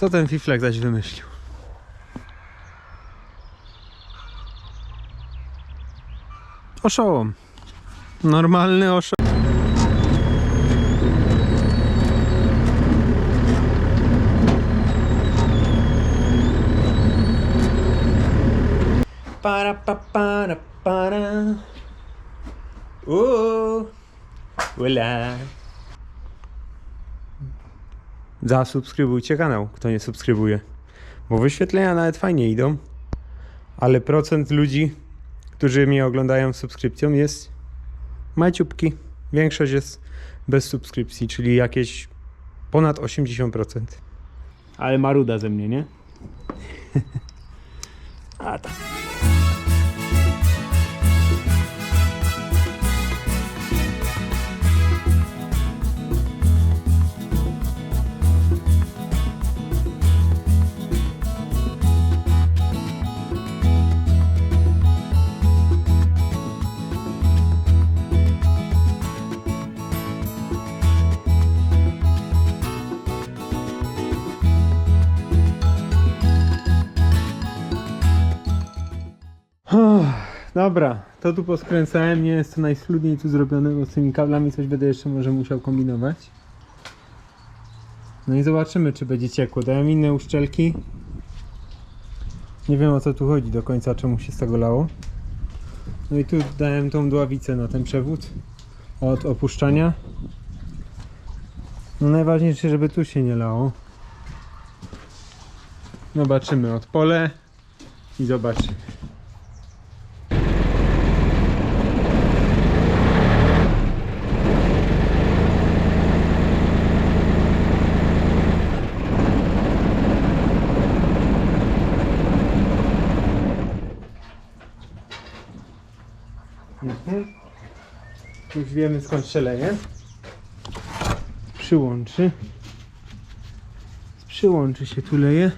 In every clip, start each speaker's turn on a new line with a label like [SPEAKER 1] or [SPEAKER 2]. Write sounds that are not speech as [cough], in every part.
[SPEAKER 1] Co ten fiflek zaś wymyślił? Oszołom. Normalny oszołom. Para pa para para. Uuu. Ula. Zasubskrybujcie kanał, kto nie subskrybuje. Bo wyświetlenia nawet fajnie idą, ale procent ludzi, którzy mnie oglądają subskrypcją jest maciupki. Większość jest bez subskrypcji, czyli jakieś ponad 80%. Ale maruda ze mnie, nie? [laughs] A tak. Dobra, to tu poskręcałem, nie jest to najschludniej tu zrobione, bo z tymi kablami coś będę jeszcze może musiał kombinować. No i zobaczymy, czy będzie ciekło. Dałem inne uszczelki. Nie wiem o co tu chodzi do końca, czemu się z tego lało. No i tu dałem tą dławicę na ten przewód od opuszczania. No najważniejsze, żeby tu się nie lało. Zobaczymy odpolę i zobaczymy. Mhm. Już wiemy skąd się leje. Przyłączy. Przyłączy się tu leje.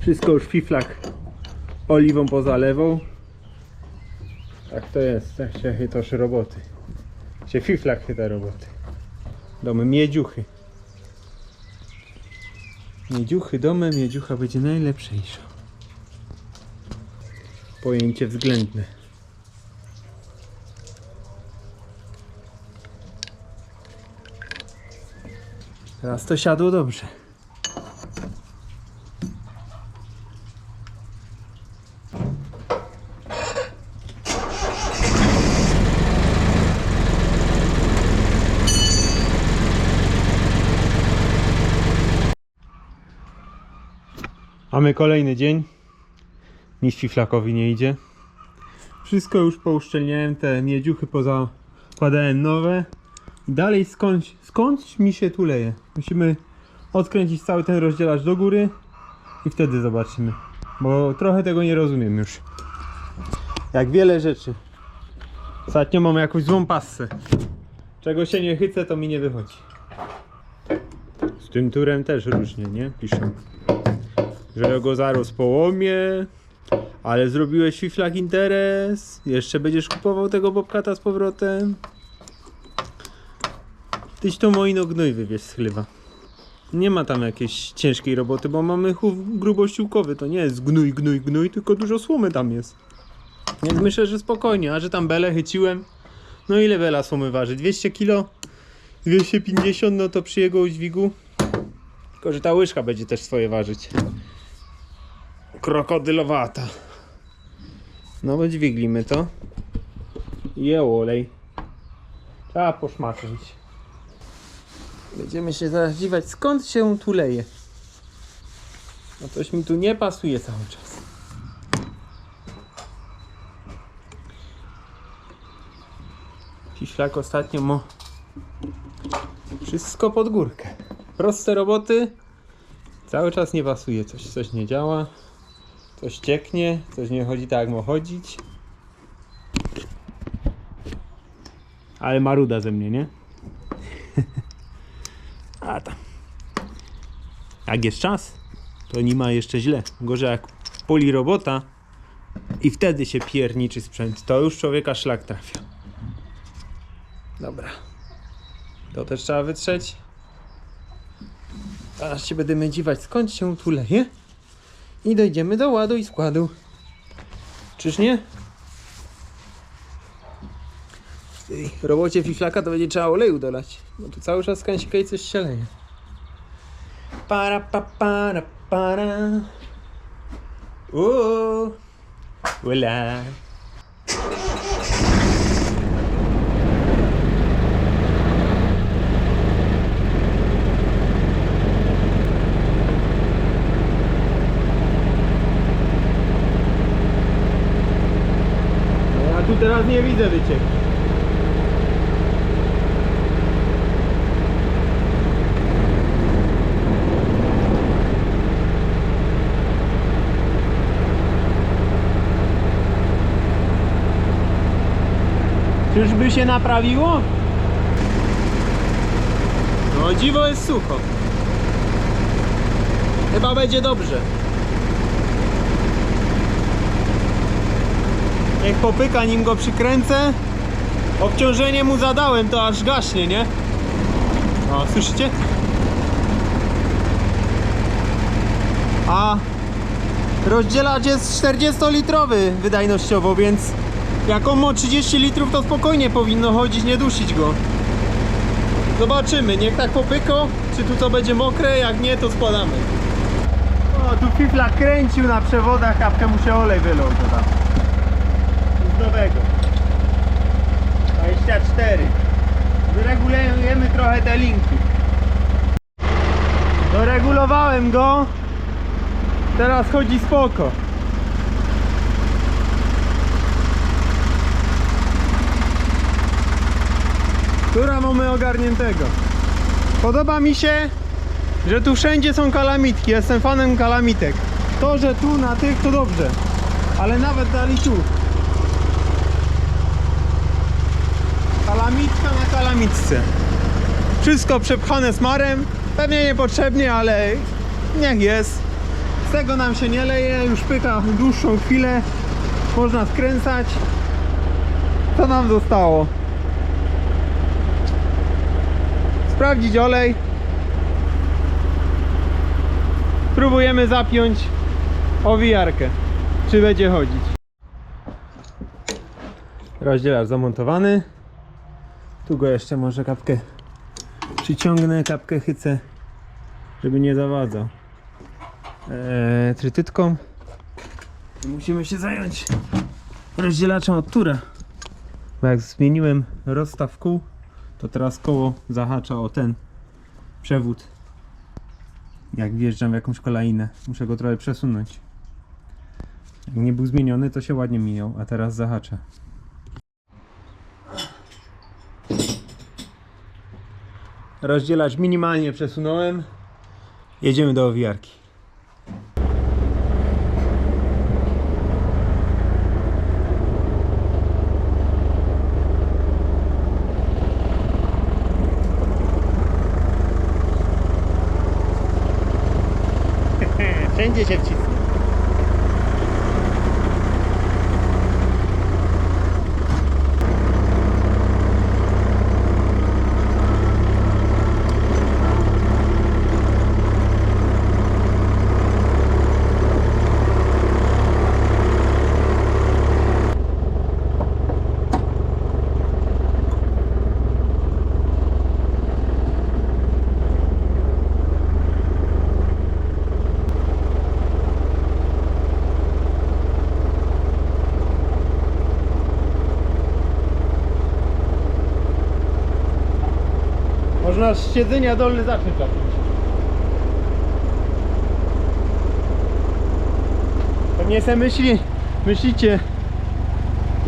[SPEAKER 1] Wszystko już fiflak oliwą pozalewał. Tak to jest, tak się chytasz roboty. Się fiflak chyta roboty. Domy miedziuchy. Miedziuchy domem, miedziucha będzie najlepszejsza. Pojęcie względne. Teraz to siadło dobrze. Mamy kolejny dzień. Nic fiflakowi nie idzie. Wszystko już pouszczelniałem, te miedziuchy pozakładałem nowe. Dalej skądś, skądś mi się tu leje. Musimy odkręcić cały ten rozdzielacz do góry i wtedy zobaczymy. Bo trochę tego nie rozumiem już. Jak wiele rzeczy. Ostatnio mam jakąś złą passę. Czego się nie chycę, to mi nie wychodzi. Z tym turem też różnie, nie? Piszą. Że go zaraz połomie, ale zrobiłeś fiflak interes. Jeszcze będziesz kupował tego bobkata z powrotem. Tyś to moino gnój wywieź z chlewa. Nie ma tam jakiejś ciężkiej roboty, bo mamy chów grubościłkowy. To nie jest gnój, gnój, gnój, tylko dużo słomy tam jest. Więc myślę, że spokojnie. A że tam belę chyciłem. No ile bela słomy waży? 200 kg? 250 no to przy jego udźwigu. Tylko, że ta łyżka będzie też swoje ważyć krokodylowata. No dźwiglimy to. Je olej. Trzeba poszmaczyć. Będziemy się zaraz dziwać skąd się tu leje. No coś mi tu nie pasuje cały czas. Fiszlak ostatnio mo... Wszystko pod górkę. Proste roboty. Cały czas nie pasuje coś, coś nie działa. Coś cieknie, coś nie chodzi tak jak ma chodzić. Ale maruda ze mnie, nie? [laughs] A tam. Jak jest czas, to nie ma jeszcze źle. Gorzej jak poli robota i wtedy się pierniczy sprzęt, to już człowieka szlak trafia. Dobra. To też trzeba wytrzeć. Teraz się będziemy dziwać skąd się tu leje. I dojdziemy do ładu i składu. Czyż nie? W tej robocie fiflaka to będzie trzeba oleju dolać. Bo tu cały czas kęsika i coś się leje. Para pa para para. Uuu. Ula. Teraz nie widzę wycieku. Czyżby się naprawiło? No dziwo jest sucho. Chyba będzie dobrze. Niech popyka, nim go przykręcę. Obciążenie mu zadałem, to aż gaśnie, nie? O, słyszycie? A rozdzielacz jest 40-litrowy wydajnościowo, więc jak on ma 30 litrów, to spokojnie powinno chodzić, nie dusić go. Zobaczymy, niech tak popyko, czy tu to będzie mokre, jak nie, to składamy. O, tu fifla kręcił na przewodach, kapkę mu się olej wylał nowego. 24. Wyregulujemy trochę te linki. Doregulowałem go. Teraz chodzi spoko. Która mamy ogarniętego. Podoba mi się, że tu wszędzie są kalamitki. Jestem fanem kalamitek. To, że tu na tych to dobrze. Ale nawet dali tu. Kalamitka na kalamitce. Wszystko przepchane smarem. Pewnie niepotrzebnie, ale niech jest. Z tego nam się nie leje. Już pyka dłuższą chwilę. Można skręcać. Co nam zostało? sprawdzić olej. Spróbujemy zapiąć owijarkę. Czy będzie chodzić. Rozdzielacz zamontowany. Tu go jeszcze może kapkę przyciągnę, kapkę chycę, żeby nie zawadzał. Eee, trytytką. Musimy się zająć rozdzielaczem od tura. Bo jak zmieniłem rozstaw kół, to teraz koło zahacza o ten przewód. Jak wjeżdżam w jakąś kolejnę, muszę go trochę przesunąć. Jak nie był zmieniony, to się ładnie minął, a teraz zahacza. Rozdzielacz minimalnie przesunąłem. Jedziemy do owijarki. [laughs] Wszędzie się. Można z siedzenia dolny zacząć zacząć. Pewnie se myśli, myślicie,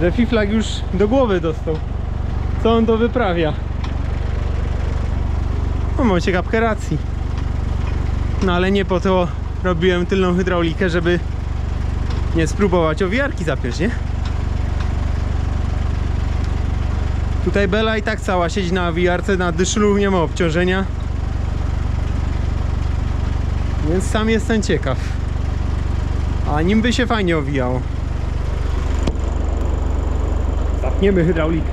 [SPEAKER 1] że Fiflak już do głowy dostał. Co on to wyprawia? No macie kapkę racji. No ale nie po to robiłem tylną hydraulikę, żeby nie spróbować owijarki zapiąć, nie? Tutaj Bela i tak cała siedzi na wiarce, na dyszlu nie ma obciążenia. Więc sam jestem ciekaw. A nim by się fajnie owijał. Zapniemy hydraulikę.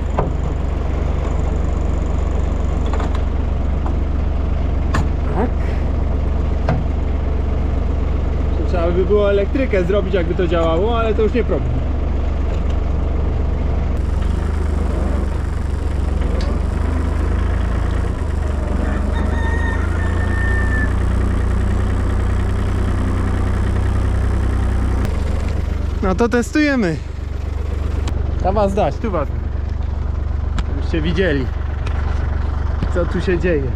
[SPEAKER 1] Tak. Trzeba by było elektrykę zrobić, jakby to działało, ale to już nie problem. No to testujemy. Trzeba was dać, tu was. Żebyście widzieli, co tu się dzieje.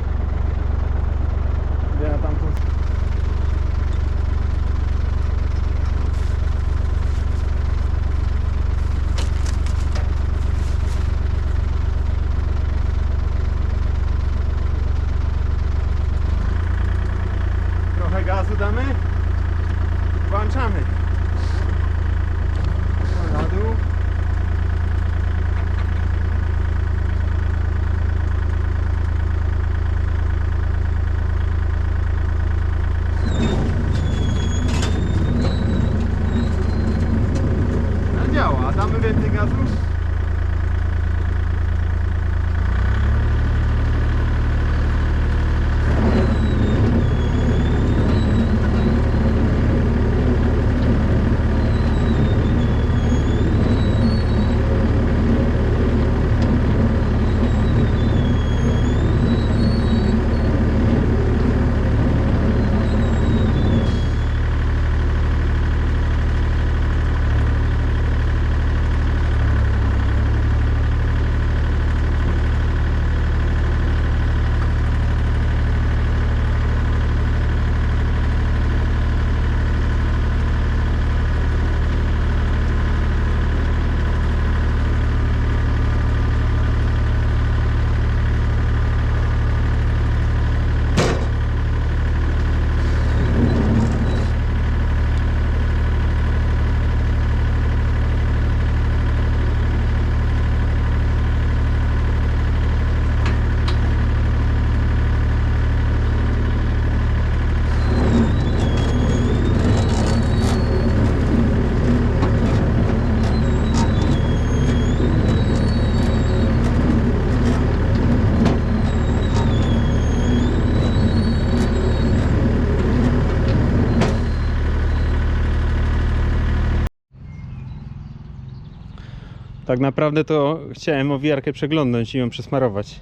[SPEAKER 1] Tak naprawdę to chciałem owijarkę przeglądnąć i ją przesmarować.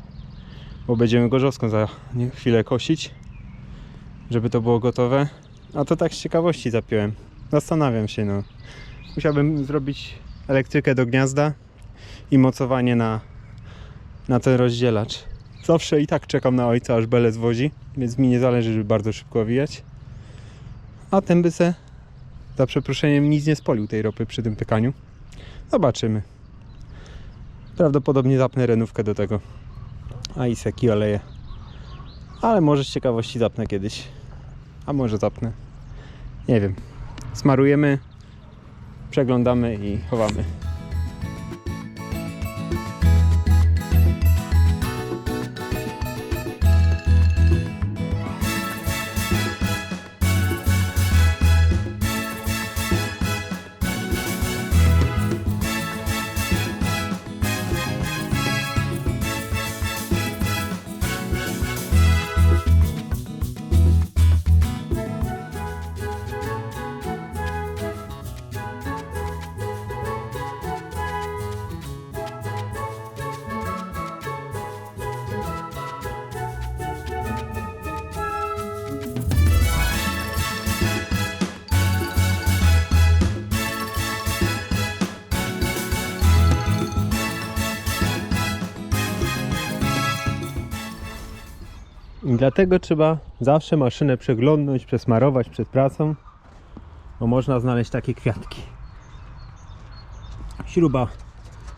[SPEAKER 1] Bo będziemy gorzowską za chwilę kosić, żeby to było gotowe. A to tak z ciekawości zapiąłem. Zastanawiam się, no. Musiałbym zrobić elektrykę do gniazda i mocowanie na, na ten rozdzielacz. Zawsze i tak czekam na ojca, aż Bele zwozi, więc mi nie zależy, żeby bardzo szybko owijać. A ten by se, za przeproszeniem, nic nie spolił tej ropy przy tym pykaniu. Zobaczymy. Prawdopodobnie zapnę renówkę do tego. A i seki oleje. Ale może z ciekawości zapnę kiedyś. A może zapnę. Nie wiem. Smarujemy, przeglądamy i chowamy. Dlatego trzeba zawsze maszynę przeglądnąć, przesmarować przed pracą, bo można znaleźć takie kwiatki. Śruba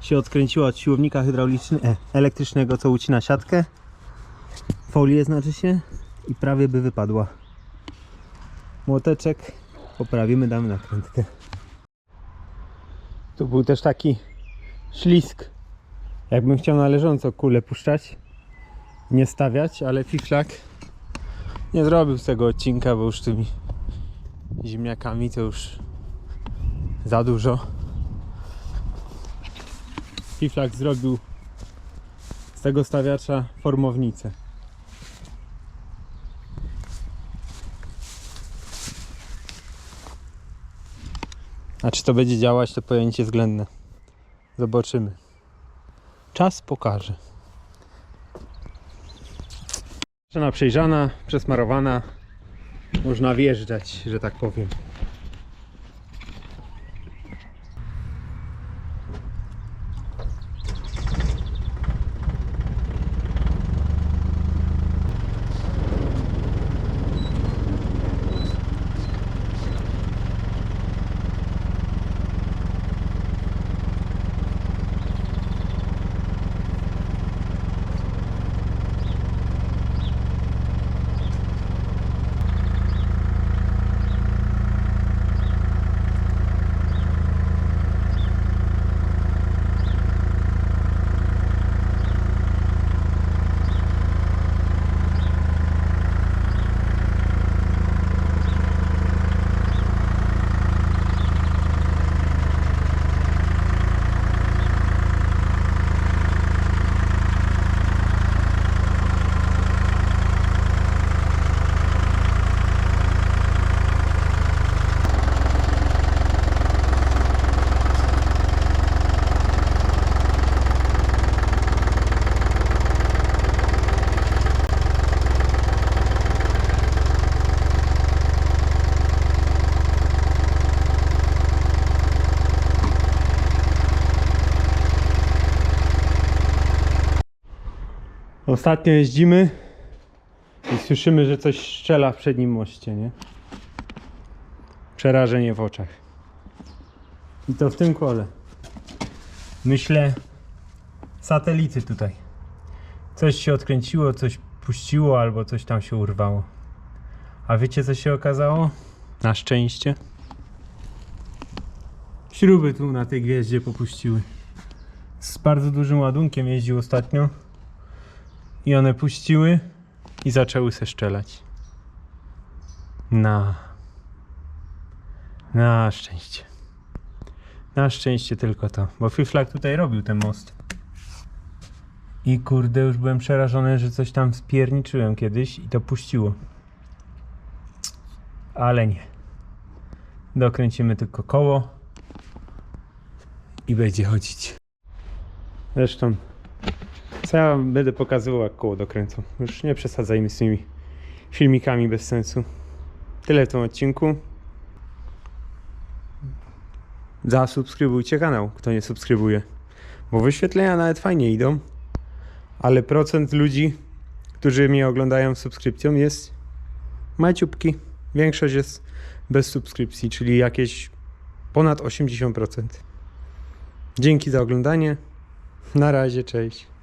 [SPEAKER 1] się odkręciła od siłownika hydraulicznego, elektrycznego, co ucina siatkę. Folię znaczy się i prawie by wypadła. Młoteczek poprawimy, damy nakrętkę. Tu był też taki ślisk. Jakbym chciał na leżąco kulę puszczać, nie stawiać, ale Fiflak nie zrobił z tego odcinka, bo już tymi ziemniakami to już za dużo. Fiflak zrobił z tego stawiacza formownicę. A czy to będzie działać, to pojęcie względne. Zobaczymy. Czas pokaże. Maszyna przejrzana, przesmarowana. Można wjeżdżać, że tak powiem. Ostatnio jeździmy i słyszymy, że coś strzela w przednim moście, nie? Przerażenie w oczach. I to w tym kole. Myślę, satelity tutaj. Coś się odkręciło, coś puściło, albo coś tam się urwało. A wiecie, co się okazało? Na szczęście. Śruby tu na tej gwieździe popuściły. Z bardzo dużym ładunkiem jeździł ostatnio. I one puściły i zaczęły se szczelać. Na. Na szczęście. Na szczęście tylko to. Bo Fiflak tutaj robił ten most. I kurde, już byłem przerażony, że coś tam spierniczyłem kiedyś i to puściło. Ale nie. Dokręcimy tylko koło i będzie chodzić. Zresztą co ja będę pokazywał jak koło dokręcą. Już nie przesadzajmy z tymi filmikami bez sensu. Tyle w tym odcinku. Zasubskrybujcie kanał, kto nie subskrybuje. Bo wyświetlenia nawet fajnie idą. Ale procent ludzi, którzy mnie oglądają subskrypcją jest maciupki. Większość jest bez subskrypcji, czyli jakieś ponad 80%. Dzięki za oglądanie. Na razie, cześć.